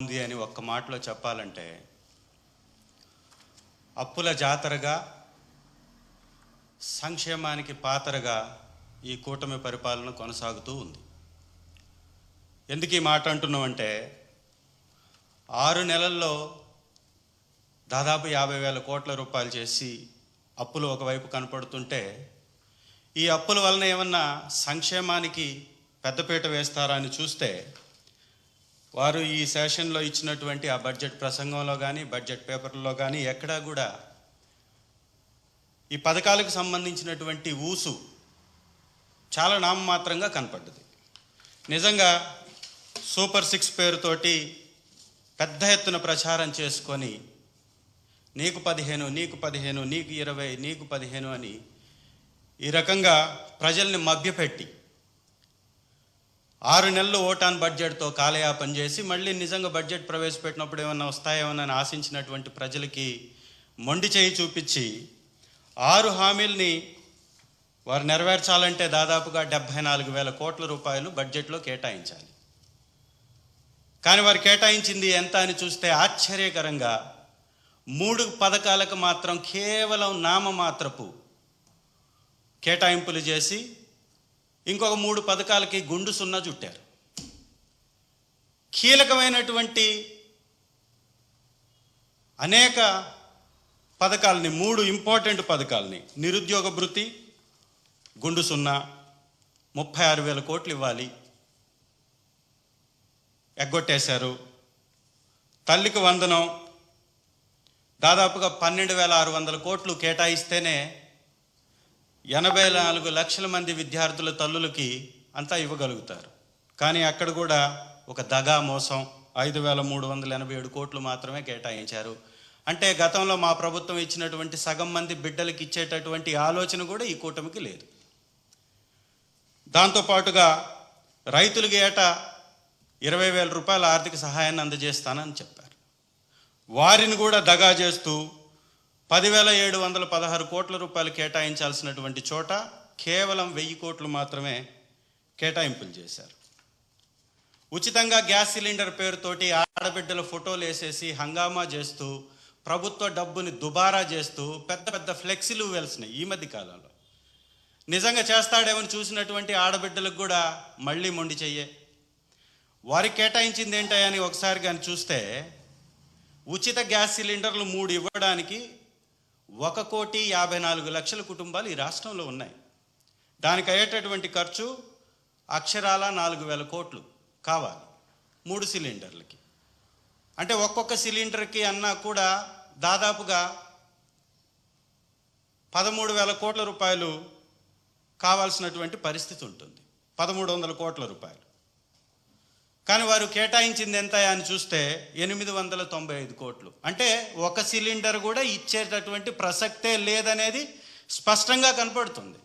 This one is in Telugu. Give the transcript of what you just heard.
ఉంది అని ఒక్క మాటలో చెప్పాలంటే అప్పుల జాతరగా సంక్షేమానికి పాతరగా ఈ కూటమి పరిపాలన కొనసాగుతూ ఉంది. ఎందుకు ఈ మాట అంటున్నామంటే ఆరు నెలల్లో దాదాపు యాభై వేల కోట్ల రూపాయలు చేసి అప్పులు ఒకవైపు కనపడుతుంటే ఈ అప్పుల వలన ఏమన్నా సంక్షేమానికి పెద్దపీట వేస్తారా అని చూస్తే వారు ఈ సెషన్లో ఇచ్చినటువంటి ఆ బడ్జెట్ ప్రసంగంలో కానీ బడ్జెట్ పేపర్లో కానీ ఎక్కడా కూడా ఈ పథకాలకు సంబంధించినటువంటి ఊసు చాలా నామమాత్రంగా కనపడ్డది. నిజంగా సూపర్ సిక్స్ పేరుతోటి పెద్ద ఎత్తున ప్రచారం చేసుకొని నీకు పదిహేను నీకు పదిహేను నీకు ఇరవై నీకు పదిహేను అని ఈ రకంగా ప్రజల్ని మభ్యపెట్టి ఆరు నెలలు ఓటాన్ బడ్జెట్తో కాలయాపన చేసి మళ్ళీ నిజంగా బడ్జెట్ ప్రవేశపెట్టినప్పుడు ఏమన్నా వస్తాయేమో అని ఆశించినటువంటి ప్రజలకి మొండి చేయి చూపించి ఆరు హామీల్ని వారు నెరవేర్చాలంటే దాదాపుగా డెబ్భై నాలుగు వేల కోట్ల రూపాయలు బడ్జెట్లో కేటాయించాలి. కానీ వారు కేటాయించింది ఎంత అని చూస్తే ఆశ్చర్యకరంగా మూడు పథకాలకు మాత్రం కేవలం నామమాత్రపు కేటాయింపులు చేసి ఇంకొక మూడు పథకాలకి గుండు సున్నా చుట్టారు. కీలకమైనటువంటి అనేక పథకాలని మూడు ఇంపార్టెంట్ పథకాలని నిరుద్యోగ భృతి గుండు సున్నా ముప్పై ఆరు వేల కోట్లు ఇవ్వాలి. ఎగ్గొట్టేశారు. తల్లికి వందనం దాదాపుగా పన్నెండు వేల ఆరు వందల కోట్లు కేటాయిస్తేనే ఎనభై నాలుగు లక్షల మంది విద్యార్థుల తల్లులకి అంతా ఇవ్వగలుగుతారు. కానీ అక్కడ కూడా ఒక దగా మోసం ఐదు వేల మూడు వందల ఎనభై ఏడు కోట్లు మాత్రమే కేటాయించారు. అంటే గతంలో మా ప్రభుత్వం ఇచ్చినటువంటి సగం మంది బిడ్డలకి ఇచ్చేటటువంటి ఆలోచన కూడా ఈ కూటమికి లేదు. దాంతోపాటుగా రైతులకి ఏటా ఇరవై వేల రూపాయల ఆర్థిక సహాయాన్ని అందజేస్తానని చెప్పారు. వారిని కూడా దగా చేస్తూ పదివేల ఏడు వందల పదహారు కోట్ల రూపాయలు కేటాయించాల్సినటువంటి చోట కేవలం వెయ్యి కోట్లు మాత్రమే కేటాయింపులు చేశారు. ఉచితంగా గ్యాస్ సిలిండర్ పేరుతోటి ఆడబిడ్డల ఫోటోలు వేసేసి హంగామా చేస్తూ ప్రభుత్వ డబ్బుని దుబారా చేస్తూ పెద్ద పెద్ద ఫ్లెక్సీలు వెలిసినాయి ఈ మధ్య కాలంలో. నిజంగా చేస్తాడేమని చూసినటువంటి ఆడబిడ్డలకు కూడా మళ్ళీ మొండి చెయ్యే. వారికి కేటాయించింది ఏంటని ఒకసారి కానీ చూస్తే ఉచిత గ్యాస్ సిలిండర్లు మూడు ఇవ్వడానికి ఒక కోటి యాభై నాలుగు లక్షల కుటుంబాలు ఈ రాష్ట్రంలో ఉన్నాయి. దానికి అయ్యేటటువంటి ఖర్చు అక్షరాల నాలుగు వేల కోట్లు కావాలి. మూడు సిలిండర్లకి. అంటే ఒక్కొక్క సిలిండర్కి అన్నా కూడా దాదాపుగా పదమూడు వేల కోట్ల రూపాయలు కావాల్సినటువంటి పరిస్థితి ఉంటుంది. పదమూడు వందల కోట్ల రూపాయలు. కానీ వారు కేటాయించింది ఎంత అని చూస్తే ఎనిమిది వందల తొంభై ఐదు కోట్లు. అంటే ఒక సిలిండర్ కూడా ఇచ్చేటటువంటి ప్రసక్తే లేదనేది స్పష్టంగా కనపడుతుంది.